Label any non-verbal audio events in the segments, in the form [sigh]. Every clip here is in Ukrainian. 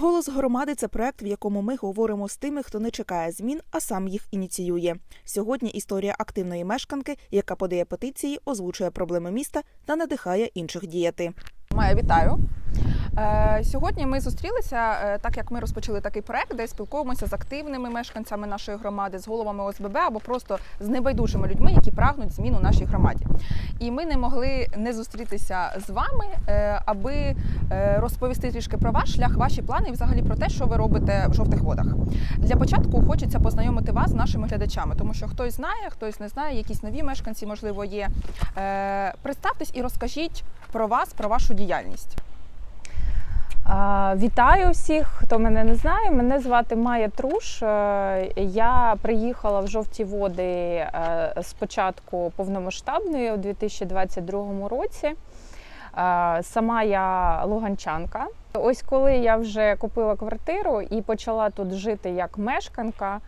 Голос громади це проект, в якому ми говоримо з тими, хто не чекає змін, а сам їх ініціює. Сьогодні історія активної мешканки, яка подає петиції, озвучує проблеми міста та надихає інших діяти. Майя, вітаю. Е, Сьогодні ми зустрілися, е, так як ми розпочали такий проект, де спілкуємося з активними мешканцями нашої громади, з головами ОСББ або просто з небайдужими людьми, які прагнуть змін у нашій громаді. І ми не могли не зустрітися з вами, е, аби розповісти трішки про ваш шлях, ваші плани і взагалі про те, що ви робите в жовтих водах. Для початку хочеться познайомити вас з нашими глядачами, тому що хтось знає, хтось не знає, якісь нові мешканці, можливо, є. Представтесь і розкажіть про вас, про вашу діяльність. Вітаю всіх, хто мене не знає. Мене звати Майя Труш. Е, Я приїхала в жовті води е, з початку повномасштабної у 2022 році. Е, Сама я луганчанка. Ось коли я вже купила квартиру і почала тут жити як мешканка.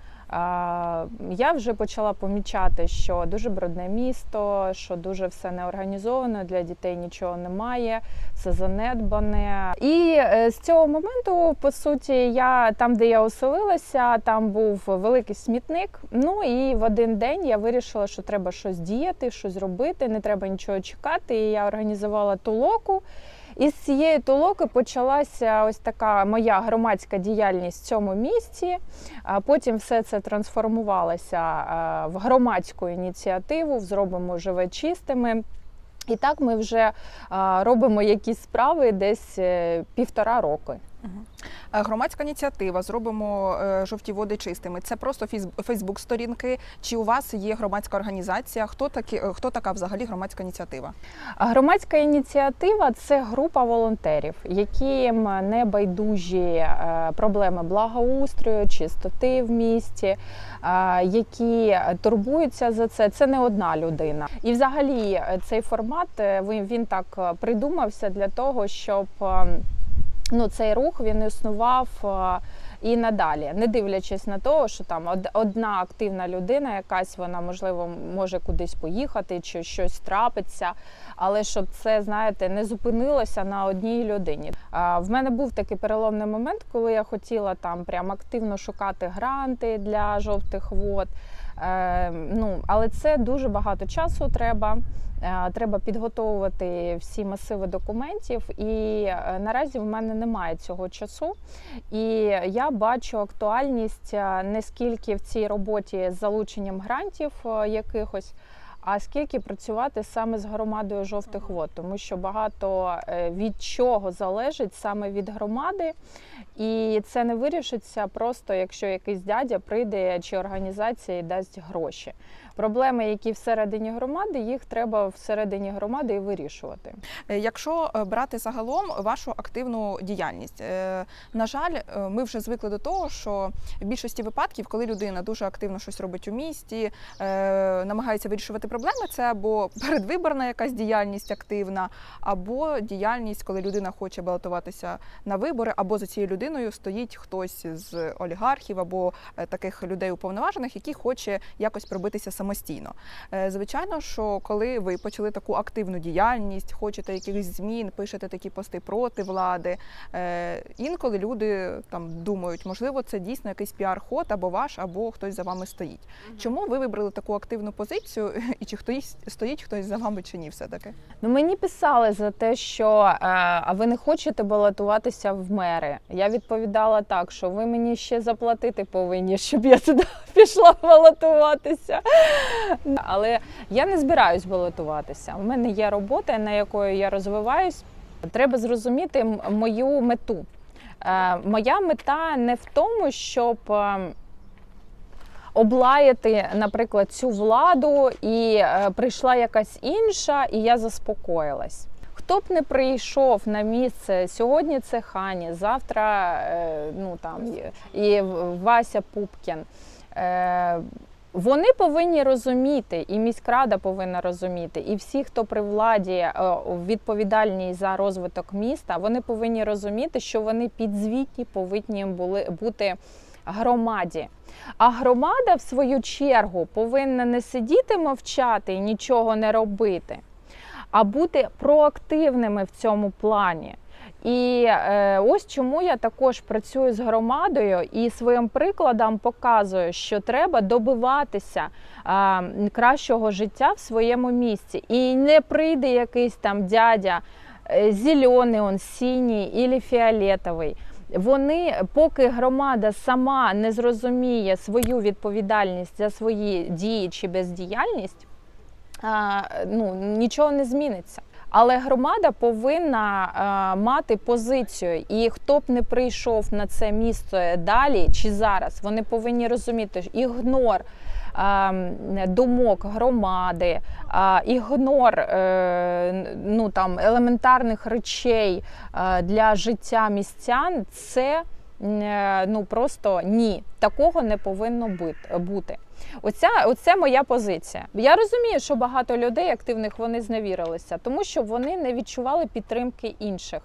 Я вже почала помічати, що дуже брудне місто, що дуже все неорганізовано, для дітей нічого немає, все занедбане. І е, з цього моменту, по суті, я там, де я оселилася, там був великий смітник. Ну і в один день я вирішила, що треба щось діяти, щось робити, не треба нічого чекати. І я організувала толоку. І з цієї толоки почалася ось така моя громадська діяльність в цьому місці. А потім все це трансформувалося е, в громадську ініціативу, в зробимо живе чистими. І так ми вже е, робимо якісь справи десь е, півтора роки. Е, Громадська ініціатива зробимо е, жовті води чистими. Це просто Фейсбук-сторінки. Чи у вас є громадська організація? Хто такі е, хто така взагалі громадська ініціатива? Громадська ініціатива це група волонтерів, яким не байдужі проблеми благоустрою, чистоти в місті, які турбуються за це. Це не одна людина. І взагалі цей формат він, так придумався для того, щоб е, ну, цей рух він існував. е, І надалі, не дивлячись на те, що там одна активна людина, якась вона можливо може кудись поїхати, чи щось трапиться, але щоб це знаєте не зупинилося на одній людині. А, В мене був такий переломний момент, коли я хотіла там прям активно шукати гранти для жовтих вод. Е, ну, але це дуже багато часу треба. Е, Треба підготовувати всі масиви документів, і е, наразі в мене немає цього часу. І я бачу актуальність е, не скільки в цій роботі з залученням грантів е, якихось. А скільки працювати саме з громадою жовтих вод, тому що багато е, від чого залежить саме від громади, і це не вирішиться просто, якщо якийсь дядя прийде чи організація і дасть гроші. Проблеми, які всередині громади, їх треба всередині громади і вирішувати. Е, Якщо е, брати загалом вашу активну діяльність, е, на жаль, ми вже звикли до того, що в більшості випадків, коли людина дуже активно щось робить у місті, намагається вирішувати проблеми, це або передвиборна якась діяльність активна, або діяльність, коли людина хоче балотуватися на вибори, або за цією людиною стоїть хтось з олігархів або таких людей уповноважених, які хоче якось пробитися самостійно. Е, Звичайно, що коли ви почали таку активну діяльність, хочете якихось змін, пишете такі пости проти влади, е, інколи люди там думають, можливо, це дійсно якийсь піар-ход або ваш, або хтось за вами стоїть. Чому ви вибрали таку активну позицію, [laughs] і чи хтось стоїть хтось за вами чи ні, все таки? Ну мені писали за те, що е, а ви не хочете балотуватися в мери. Я відповідала так, що ви мені ще заплатити повинні, щоб я туди [laughs] пішла балотуватися. Але я не збираюсь балотуватися. У мене є робота, на якої я розвиваюсь. Треба зрозуміти мою мету. Е, Моя мета не в тому, щоб. е, Облаяти, наприклад, цю владу, і е, прийшла якась інша, і я заспокоїлась. Хто б не прийшов на місце сьогодні, це Хані, завтра ну там і Вася Пупкін. Вони повинні розуміти, і міськрада повинна розуміти, і всі, хто при владі е, відповідальні за розвиток міста, вони повинні розуміти, що вони підзвітні повинні були бути громаді. А громада, в свою чергу, повинна не сидіти мовчати і нічого не робити, а бути проактивними в цьому плані. І е, ось чому я також працюю з громадою і своїм прикладом показую, що треба добиватися кращого життя в своєму місці. І не прийде якийсь там дядя е, зелений, он синій і фіолетовий. Вони, поки громада сама не зрозуміє свою відповідальність за свої дії чи бездіяльність, ну, нічого не зміниться. Але громада повинна а, мати позицію, і хто б не прийшов на це місце далі чи зараз, вони повинні розуміти, що ігнор а, думок громади, а, ігнор е, ну, там, елементарних речей е, для життя містян це е, ну, просто ні. Такого не повинно бути. Оця, оце моя позиція. Я розумію, що багато людей активних вони зневірилися, тому що вони не відчували підтримки інших.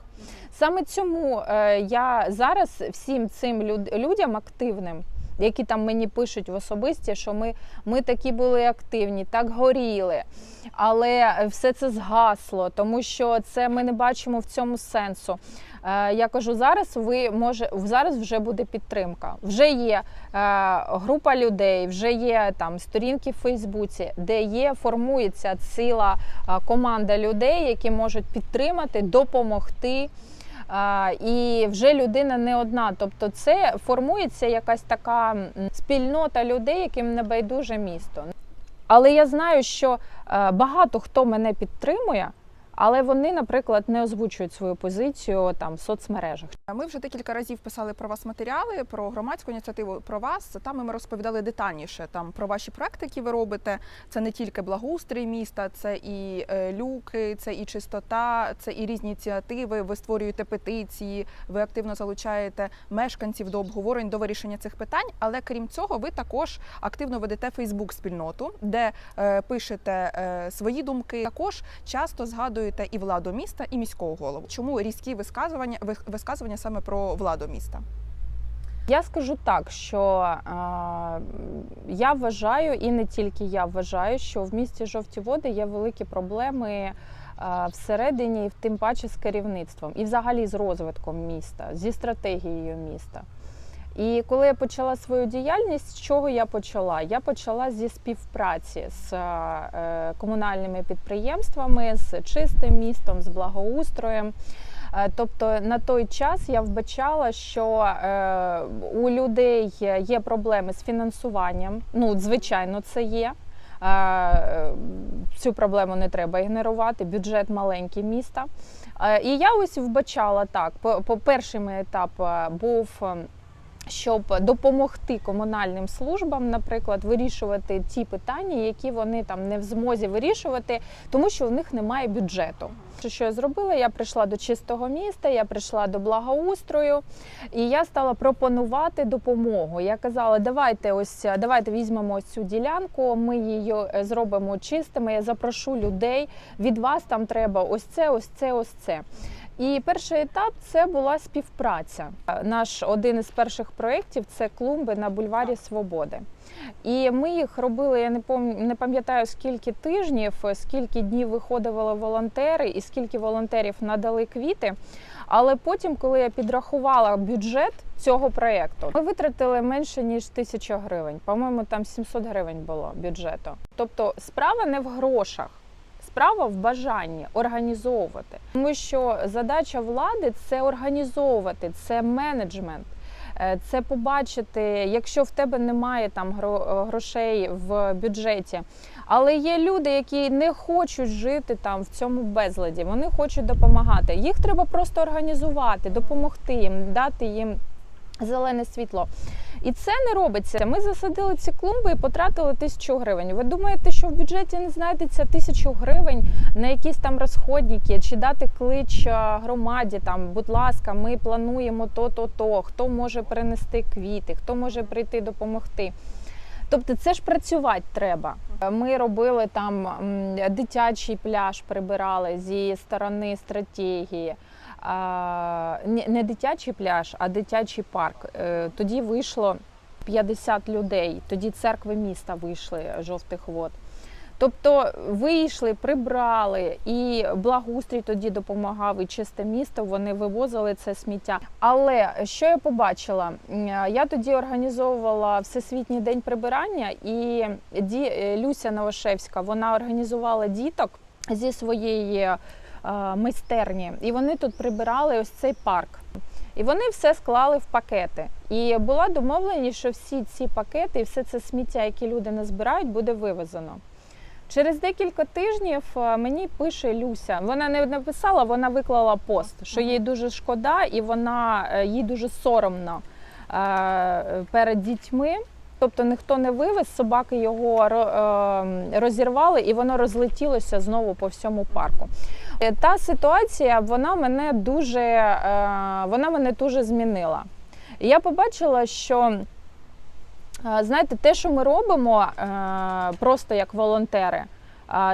Саме цьому е, я зараз всім цим люд- людям активним, які там мені пишуть в особисті, що ми, ми такі були активні, так горіли. Але все це згасло, тому що це ми не бачимо в цьому сенсу. Е, Я кажу, зараз ви може зараз вже буде підтримка. Вже є е, група людей, вже є там сторінки в Фейсбуці, де є формується ціла е, команда людей, які можуть підтримати, допомогти. І вже людина не одна. Тобто, це формується якась така спільнота людей, яким не байдуже місто. Але я знаю, що багато хто мене підтримує, але вони, наприклад, не озвучують свою позицію там в соцмережах. Ми вже декілька разів писали про вас матеріали, про громадську ініціативу, про вас. Там ми розповідали детальніше там про ваші проекти, які ви робите. Це не тільки благоустрій міста, це і е, люки, це і чистота, це і різні ініціативи. Ви створюєте петиції, ви активно залучаєте мешканців до обговорень, до вирішення цих питань. Але крім цього, ви також активно ведете Фейсбук спільноту, де е, пишете е, свої думки. Також часто згадуєте і владу міста, і міського голову. Чому різкі висказування висказування саме про владу міста? Я скажу так, що е, я вважаю, і не тільки я вважаю, що в місті жовті води є великі проблеми е, всередині, тим паче з керівництвом, і взагалі з розвитком міста, зі стратегією міста. І коли я почала свою діяльність, з чого я почала? Я почала зі співпраці з е, комунальними підприємствами, з чистим містом, з благоустроєм. Е, Тобто на той час я вбачала, що е, у людей є проблеми з фінансуванням. Ну, звичайно, це є. Цю проблему не треба ігнорувати. Бюджет маленький міста. І я ось вбачала так. По, перший етап був. Щоб допомогти комунальним службам, наприклад, вирішувати ті питання, які вони там не в змозі вирішувати, тому що в них немає бюджету. Що я зробила? Я прийшла до чистого міста, я прийшла до благоустрою, і я стала пропонувати допомогу. Я казала, давайте ось давайте візьмемо цю ділянку, ми її е, зробимо чистими. Я запрошу людей. Від вас там треба ось це, ось це, ось це. І перший етап це була співпраця. Наш один із перших проєктів це клумби на бульварі Свободи. І ми їх робили, я не пам'ятаю скільки тижнів, скільки днів виходили волонтери, і скільки волонтерів надали квіти. Але потім, коли я підрахувала бюджет цього проєкту, ми витратили менше ніж тисяча гривень. По-моєму, там 700 гривень було бюджету. Тобто справа не в грошах. Справа в бажанні організовувати, тому що задача влади це організовувати, це менеджмент. Е, Це побачити, якщо в тебе немає там гро- грошей в бюджеті, але є люди, які не хочуть жити там в цьому безладі, вони хочуть допомагати. Їх треба просто організувати, допомогти їм, дати їм зелене світло. І це не робиться. Ми засадили ці клумби і потратили тисячу гривень. Ви думаєте, що в бюджеті не знайдеться тисячу гривень на якісь там розходники, чи дати клич громаді? Там, будь ласка, ми плануємо то, то, то. Хто може принести квіти, хто може прийти допомогти. Тобто це ж працювати треба. Ми робили там дитячий пляж, прибирали зі сторони стратегії. Не- дитячий пляж, а дитячий парк. Е, Тоді вийшло 50 людей. Тоді церкви міста вийшли жовтих вод. Тобто вийшли, прибрали, і благоустрій тоді допомагав, і чисте місто. Вони вивозили це сміття. Але що я побачила? Я тоді організовувала Всесвітній день прибирання, і е, Люся Новошевська вона організувала діток зі своєї майстерні, і вони тут прибирали ось цей парк. І вони все склали в пакети. І була домовленість, що всі ці пакети і все це сміття, яке люди назбирають, буде вивезено. Через декілька тижнів е, мені пише Люся. Вона не написала, вона виклала пост, що їй дуже шкода, і вона е, їй дуже соромно е, перед дітьми. Тобто ніхто не вивез, собаки його е, розірвали, і воно розлетілося знову по всьому парку. Е, Та ситуація вона мене дуже, е, вона мене дуже змінила. Я побачила, що е, знаєте, те, що ми робимо просто як волонтери,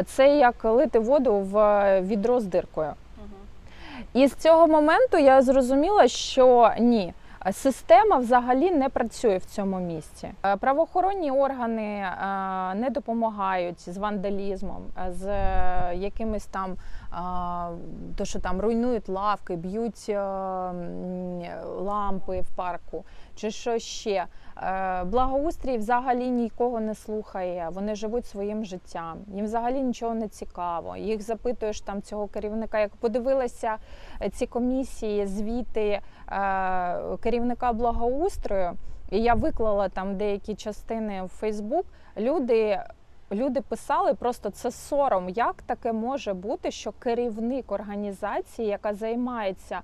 це як лити воду в відро з диркою. І з цього моменту я зрозуміла, що ні. Система взагалі не працює в цьому місці. Е, Правоохоронні органи е, не допомагають з вандалізмом, е, з е, якимись там е, то, що там руйнують лавки, б'ють е, лампи в парку, чи що ще. Е, Благоустрій взагалі нікого не слухає. Вони живуть своїм життям. Їм взагалі нічого не цікаво. Їх запитуєш там цього керівника. Як подивилася ці комісії, звіти е, керівника благоустрою, і я виклала там деякі частини в Фейсбук. Люди. Люди писали просто це сором. Як таке може бути, що керівник організації, яка займається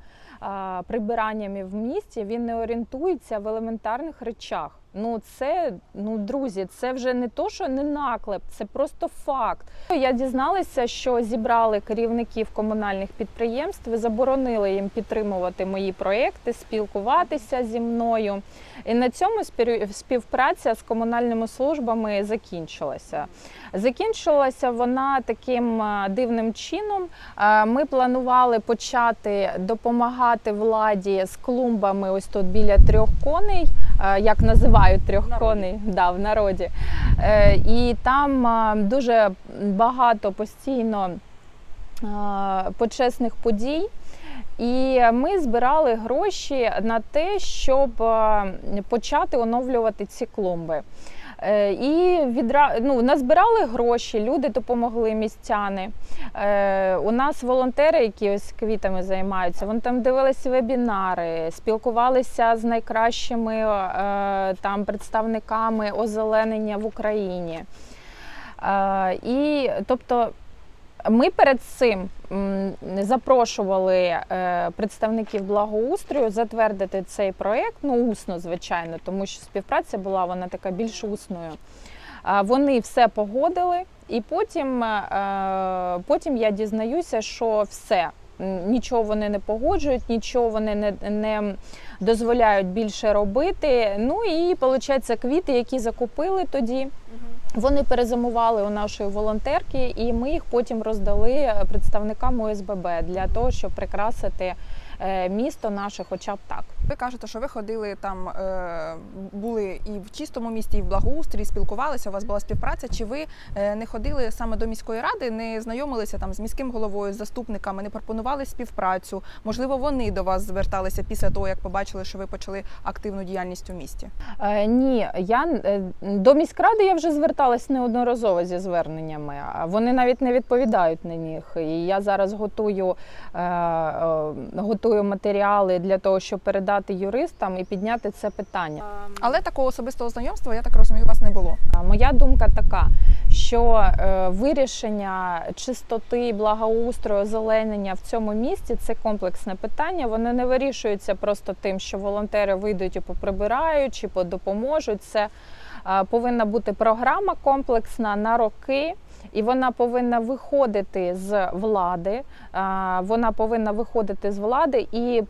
прибираннями в місті, він не орієнтується в елементарних речах. Ну це ну друзі, це вже не то, що не наклеп, це просто факт. Я дізналася, що зібрали керівників комунальних підприємств, заборонили їм підтримувати мої проекти, спілкуватися зі мною. І на цьому співпраця з комунальними службами закінчилася. Закінчилася вона таким е, дивним чином. Е, Ми планували почати допомагати владі з клумбами. Ось тут біля трьох коней, як називають трьох народі. коней да, в народі. Е, І там е, дуже багато постійно е, почесних подій. І ми збирали гроші на те, щоб е, почати оновлювати ці клумби. Е, І відра... ну, назбирали гроші, люди допомогли містяни. Е, У нас волонтери, які ось квітами займаються, вони там дивилися вебінари, спілкувалися з найкращими е, там представниками озеленення в Україні. І тобто ми перед цим запрошували е, представників благоустрою затвердити цей проєкт, ну усно, звичайно, тому що співпраця була вона така більш усною. Вони все погодили, і потім, е, потім я дізнаюся, що все. Нічого вони не погоджують, нічого вони не, не дозволяють більше робити. Ну і виходить, квіти, які закупили тоді, вони перезимували у нашої волонтерки, і ми їх потім роздали представникам ОСББ для того, щоб прикрасити місто наше, хоча б так. Ви кажете, що ви ходили там, е, були і в чистому місті, і в благоустрій, спілкувалися. У вас була співпраця. Чи ви е, не ходили саме до міської ради, не знайомилися там з міським головою, з заступниками, не пропонували співпрацю? Можливо, вони до вас зверталися після того, як побачили, що ви почали активну діяльність у місті? Е, ні, я е, до міськради я вже зверталась неодноразово зі зверненнями. Вони навіть не відповідають на них. І я зараз готую, е, е, готую матеріали для того, щоб передати юристам і підняти це питання. Але такого особистого знайомства, я так розумію, у вас не було. Моя думка така, що е, вирішення чистоти, благоустрою, озеленення в цьому місті це комплексне питання. Воно не вирішується просто тим, що волонтери вийдуть і поприбирають чи подопоможуть. Це е, повинна бути програма комплексна на роки. І вона повинна виходити з влади, а, вона повинна виходити з влади, і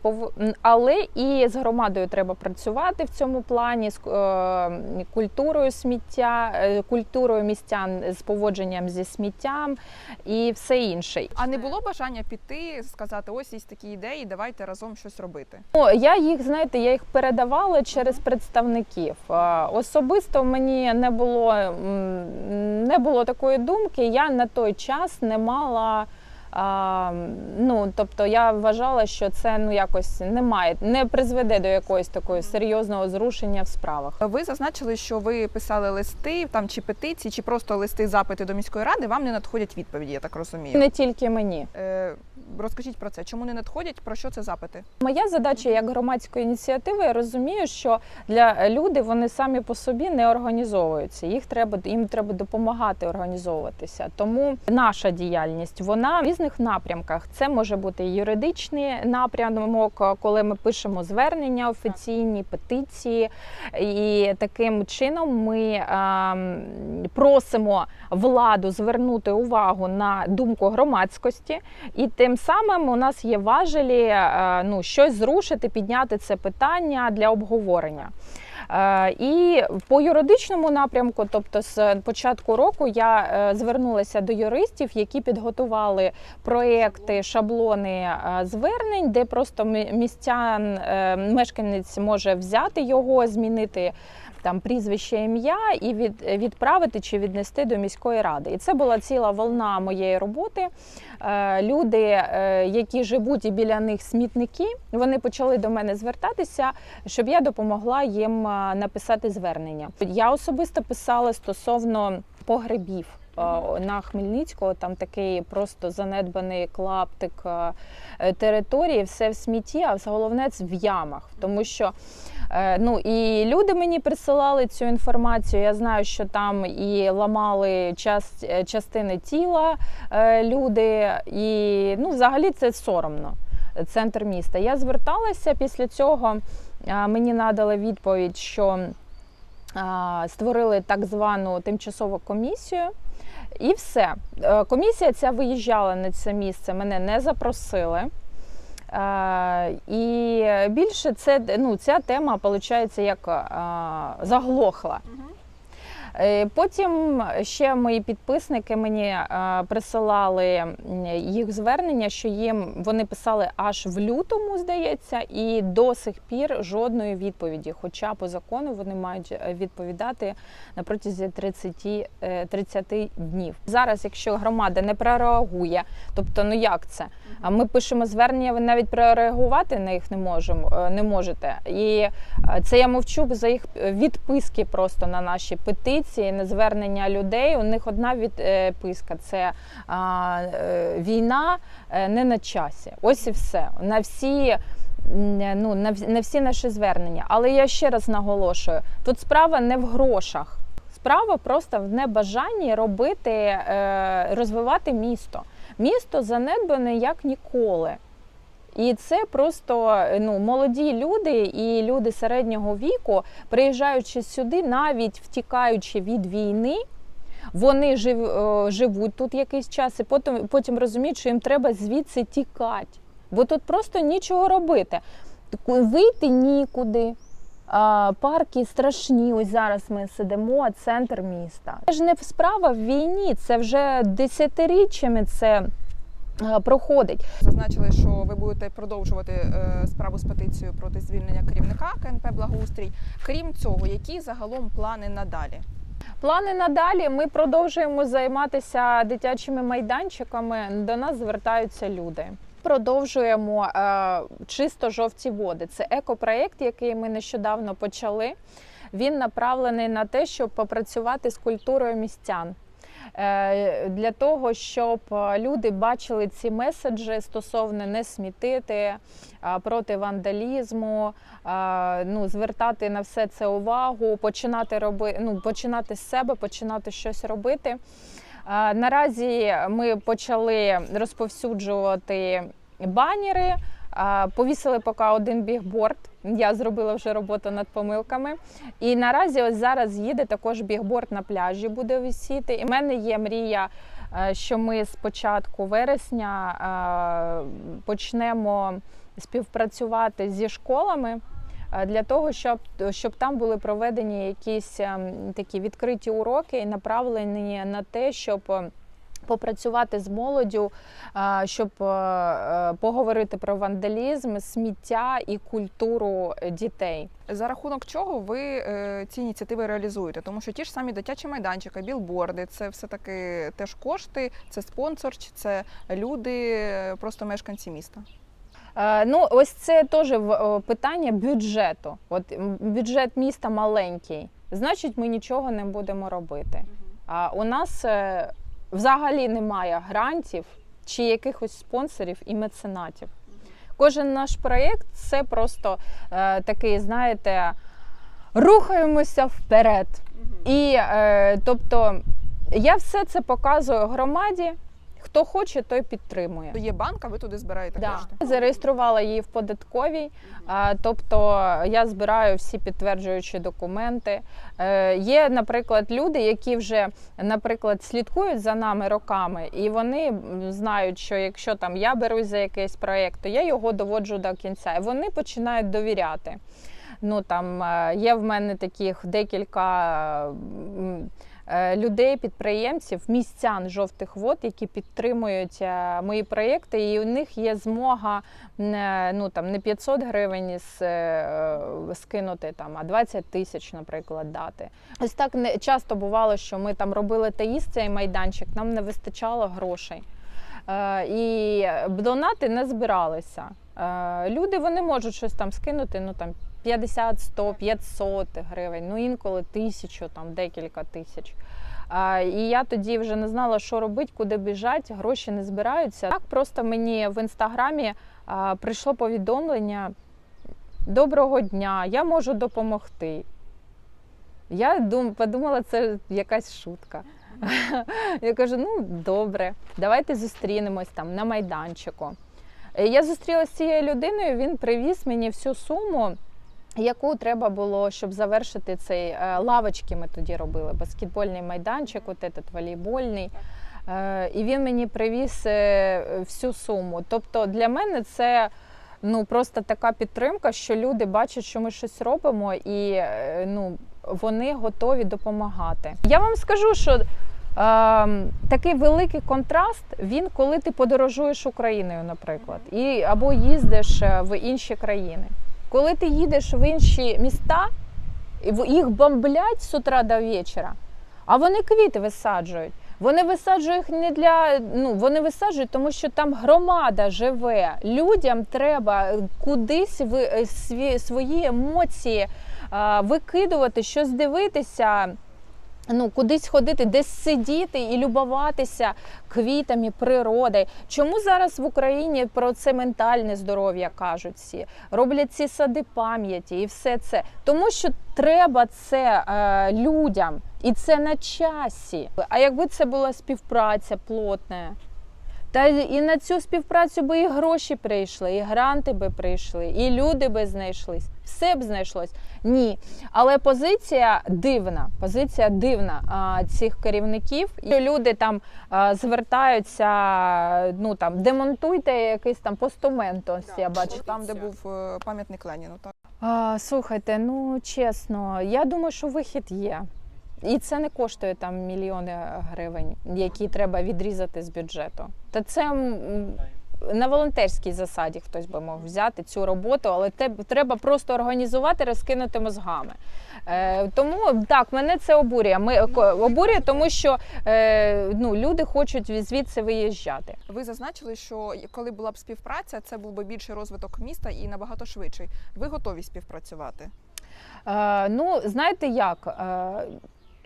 але і з громадою треба працювати в цьому плані, з е, культурою сміття, е, культурою містян з поводженням зі сміттям і все інше. А не було бажання піти, сказати, ось є такі ідеї, давайте разом щось робити. Ну, я їх, знаєте, я їх передавала через представників. Е, Особисто мені не було, не було такої думки. Підтримки я на той час не мала. А, ну, тобто я вважала, що це ну якось не має, не призведе до якогось такого серйозного зрушення в справах. Ви зазначили, що ви писали листи там чи петиції, чи просто листи запити до міської ради. Вам не надходять відповіді, я так розумію. Не тільки мені. Е, розкажіть про це. Чому не надходять? Про що це запити? Моя задача як громадської ініціативи, я розумію, що для люди вони самі по собі не організовуються. Їх треба їм треба допомагати організовуватися. Тому наша діяльність вона в різних напрямках. Це може бути юридичний напрямок, коли ми пишемо звернення офіційні, петиції, і таким чином ми ем, просимо владу звернути увагу на думку громадськості, і тим самим у нас є важелі е, ну, щось зрушити, підняти це питання для обговорення. Е, І по юридичному напрямку, тобто з початку року, я е, звернулася до юристів, які підготували проекти, шаблони е, звернень, де просто містян, мешканець може взяти його, змінити. Там прізвище ім'я і від, відправити чи віднести до міської ради. І це була ціла волна моєї роботи. Е, Люди, е, які живуть і біля них смітники, вони почали до мене звертатися, щоб я допомогла їм е, написати звернення. Я особисто писала стосовно погребів. На Хмельницького там такий просто занедбаний клаптик е, території, все в смітті, а головне це в ямах, тому що Е, Ну і люди мені присилали цю інформацію. Я знаю, що там і ламали час, е, частини тіла люди, і ну, взагалі це соромно. Центр міста. Я зверталася після цього. Мені надали відповідь, що створили так звану тимчасову комісію. І все. Е, Комісія ця виїжджала на це місце, мене не запросили. Е, І більше це ну, ця тема, виходить, як е, заглохла. Е, Потім ще мої підписники мені е, присилали їх звернення, що їм вони писали аж в лютому, здається, і до сих пір жодної відповіді. Хоча по закону вони мають е, відповідати на протязі 30, е, 30 днів. Зараз, якщо громада не прореагує, тобто ну як це? А ми пишемо звернення, ви навіть прореагувати на їх не можемо, не можете. І це я мовчу за їх відписки просто на наші петиції, на звернення людей. У них одна відписка це а, е, війна е, не на часі. Ось і все. На всі. Ну, на, всі наші звернення. Але я ще раз наголошую: тут справа не в грошах, справа просто в небажанні робити, е, розвивати місто. Місто занедбане як ніколи. І це просто ну, молоді люди і люди середнього віку, приїжджаючи сюди, навіть втікаючи від війни, вони жив, е, живуть тут якийсь час і потім, потім розуміють, що їм треба звідси тікати. Бо тут просто нічого робити. Вийти нікуди. Парки страшні. Ось зараз ми сидимо, центр міста. Це ж не справа в війні, це вже десятиріччями це е, проходить. Зазначили, що ви будете продовжувати е, справу з петицією проти звільнення керівника КНП Благоустрій. Крім цього, які загалом плани надалі? Плани надалі. Ми продовжуємо займатися дитячими майданчиками. До нас звертаються люди. Продовжуємо е, чисто жовті води. Це екопроєкт, який ми нещодавно почали. Він направлений на те, щоб попрацювати з культурою містян. Е, Для того щоб е, люди бачили ці меседжі стосовно не смітити проти вандалізму, ну, звертати на все це увагу, починати роби, ну, починати з себе, починати щось робити. Наразі ми почали розповсюджувати банери. Повісили поки один бігборд. Я зробила вже роботу над помилками. І наразі ось зараз їде також бігборд на пляжі, буде висіти. І в мене є мрія, е, що ми з початку вересня е, почнемо співпрацювати зі школами. е, Для того щоб, щоб там були проведені якісь ем, такі відкриті уроки і направлені на те, щоб е, Попрацювати з молоддю, щоб е, е, поговорити про вандалізм, сміття і культуру дітей. За рахунок чого ви е, ці ініціативи реалізуєте? Тому що ті ж самі дитячі майданчики, білборди, це все таки теж кошти, це спонсор, це люди, просто мешканці міста. Ну, ось це теж питання бюджету. От бюджет міста маленький, значить, ми нічого не будемо робити. А у нас взагалі немає грантів чи якихось спонсорів і меценатів. Кожен наш проєкт це просто е, такий, знаєте, рухаємося вперед. І е, тобто я все це показую громаді. Хто хоче, той підтримує. Є банка, ви туди збираєте Да. кошти. Зареєструвала її в податковій, тобто я збираю всі підтверджуючі документи. Е, Є, наприклад, люди, які вже, наприклад, слідкують за нами роками, і вони знають, що якщо там я берусь за якийсь проєкт, то я його доводжу до кінця. І вони починають довіряти. Ну там е, є в мене таких декілька. Е, Людей, підприємців, містян жовтих вод, які підтримують е, мої проєкти, і у них є змога не, ну, там, не 500 гривень е, скинути, там, а 20 тисяч, наприклад, дати. Ось так не часто бувало, що ми там робили таїст цей майданчик, нам не вистачало грошей. Е, І донати не збиралися. Е, Люди вони можуть щось там скинути, ну там 50, 100, 500 гривень, ну інколи тисячу, там декілька тисяч. А, і я тоді вже не знала, що робити, куди біжати, гроші не збираються. Так просто мені в інстаграмі а, прийшло повідомлення: Доброго дня, я можу допомогти. Я дум, подумала, це якась шутка. [laughs] Я кажу: ну добре, давайте зустрінемось там на майданчику. Я зустрілася з цією людиною, він привіз мені всю суму, яку треба було, щоб завершити цей е, лавочки. Ми тоді робили, баскетбольний майданчик, от этот волейбольний. Е, І він мені привіз е, всю суму. Тобто для мене це ну, просто така підтримка, що люди бачать, що ми щось робимо, і ну, вони готові допомагати. Я вам скажу, що е, такий великий контраст він, коли ти подорожуєш Україною, наприклад, і або їздиш в інші країни. Коли ти їдеш в інші міста, їх бомблять з утра до вечора, а вони квіти висаджують. Вони висаджують не для ну вони висаджують, тому що там громада живе. Людям треба кудись ви е, свої емоції викидувати, щось дивитися. Ну, кудись ходити, десь сидіти і любуватися квітами, природи. Чому зараз в Україні про це ментальне здоров'я кажуть всі? Роблять ці сади пам'яті і все це. Тому що треба це е, людям, і це на часі. А якби це була співпраця плотна, та і на цю співпрацю би і гроші прийшли, і гранти би прийшли, і люди би знайшлись, все б знайшлось. Ні. Але позиція дивна. Позиція дивна а, цих керівників. І люди там а, звертаються, ну там демонтуйте якийсь там постамент. Ось я бачу. Там, де був е, пам'ятник Леніну. Так? А, слухайте, ну чесно, я думаю, що вихід є. І це не коштує там мільйони гривень, які треба відрізати з бюджету. Та це на волонтерській засаді хтось би мог взяти цю роботу, але те треба просто організувати, розкинути мозгами. Е, тому так, мене це обурює. Ми обурює, тому що е, ну, люди хочуть звідси виїжджати. Ви зазначили, що коли була б співпраця, це був би більший розвиток міста і набагато швидший. Ви готові співпрацювати? Е, ну, знаєте як?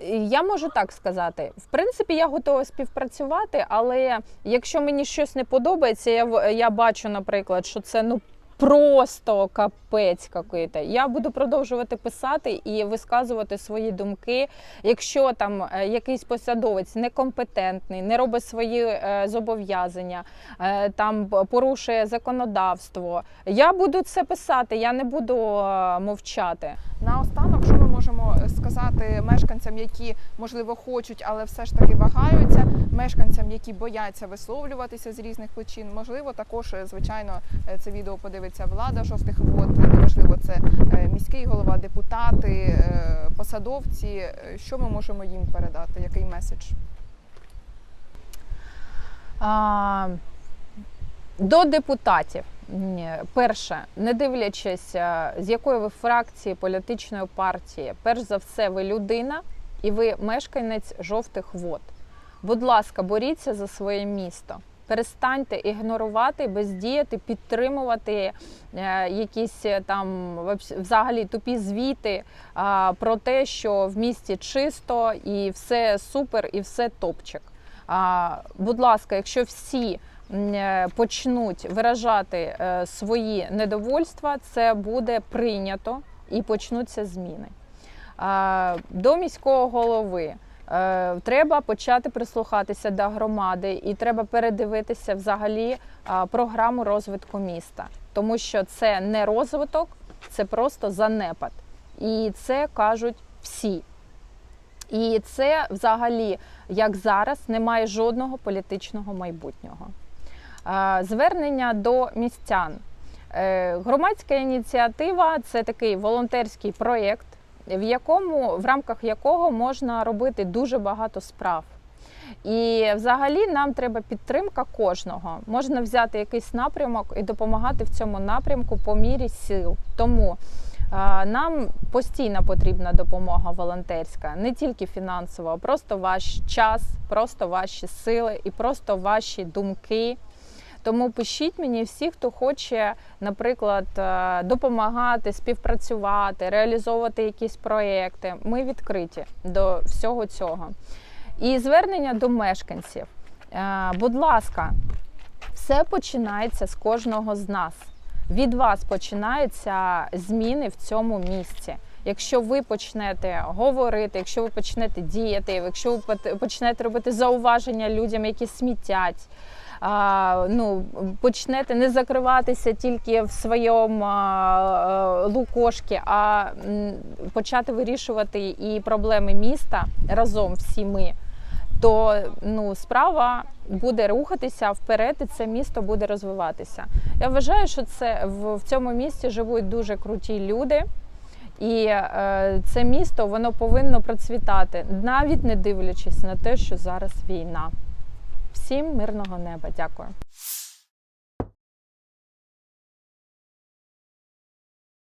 Я можу так сказати. В принципі, я готова співпрацювати, але якщо мені щось не подобається, я, я бачу, наприклад, що це ну. Просто капець какий-то. Я буду продовжувати писати і висказувати свої думки. Якщо там е, якийсь посадовець некомпетентний, не робить свої е, зобов'язання, е, там порушує законодавство, я буду це писати, я не буду е, мовчати. Наостанок, що ми можемо сказати мешканцям, які можливо хочуть, але все ж таки вагаються, мешканцям, які бояться висловлюватися з різних причин. Можливо, також е, звичайно е, це відео подивиться влада жовтих вод. Це е, міський голова, депутати, посадовці. Що ми можемо їм передати? Який меседж? А, до депутатів. Перше, не дивлячись, е, з якої ви фракції політичної партії, перш за все, ви людина і ви мешканець жовтих вод. Будь ласка, боріться за своє місто. Перестаньте ігнорувати, бездіяти, підтримувати е, якісь е, там взагалі тупі звіти про те, що в місті чисто і все супер, і все топчик. Будь ласка, якщо всі почнуть виражати е, свої недовольства, це буде прийнято і почнуться зміни. До міського голови. Е, Треба почати прислухатися до громади і треба передивитися взагалі програму розвитку міста, тому що це не розвиток, це просто занепад. І це кажуть всі. І це взагалі, як зараз, немає жодного політичного майбутнього. Е, Звернення до містян. Е, Громадська ініціатива це такий волонтерський проєкт, в в рамках якого можна робити дуже багато справ. І взагалі нам треба підтримка кожного. Можна взяти якийсь напрямок і допомагати в цьому напрямку по мірі сил. Тому а, нам постійно потрібна допомога волонтерська, не тільки фінансова, а просто ваш час, просто ваші сили і просто ваші думки. Тому пишіть мені всі, хто хоче, наприклад, е, допомагати, співпрацювати, реалізовувати якісь проекти. Ми відкриті до всього цього. І звернення до мешканців. Е, Будь ласка, все починається з кожного з нас. Від вас починаються зміни в цьому місці. Якщо ви почнете говорити, якщо ви почнете діяти, якщо ви почнете робити зауваження людям, які смітять, ну, почнете не закриватися тільки в своєму е, лукошки, а почати вирішувати і проблеми міста разом всі ми, то ну, справа буде рухатися вперед, і це місто буде розвиватися. Я вважаю, що це в, в цьому місті живуть дуже круті люди. І е, це місто воно повинно процвітати, навіть не дивлячись на те, що зараз війна. Всім мирного неба. Дякую.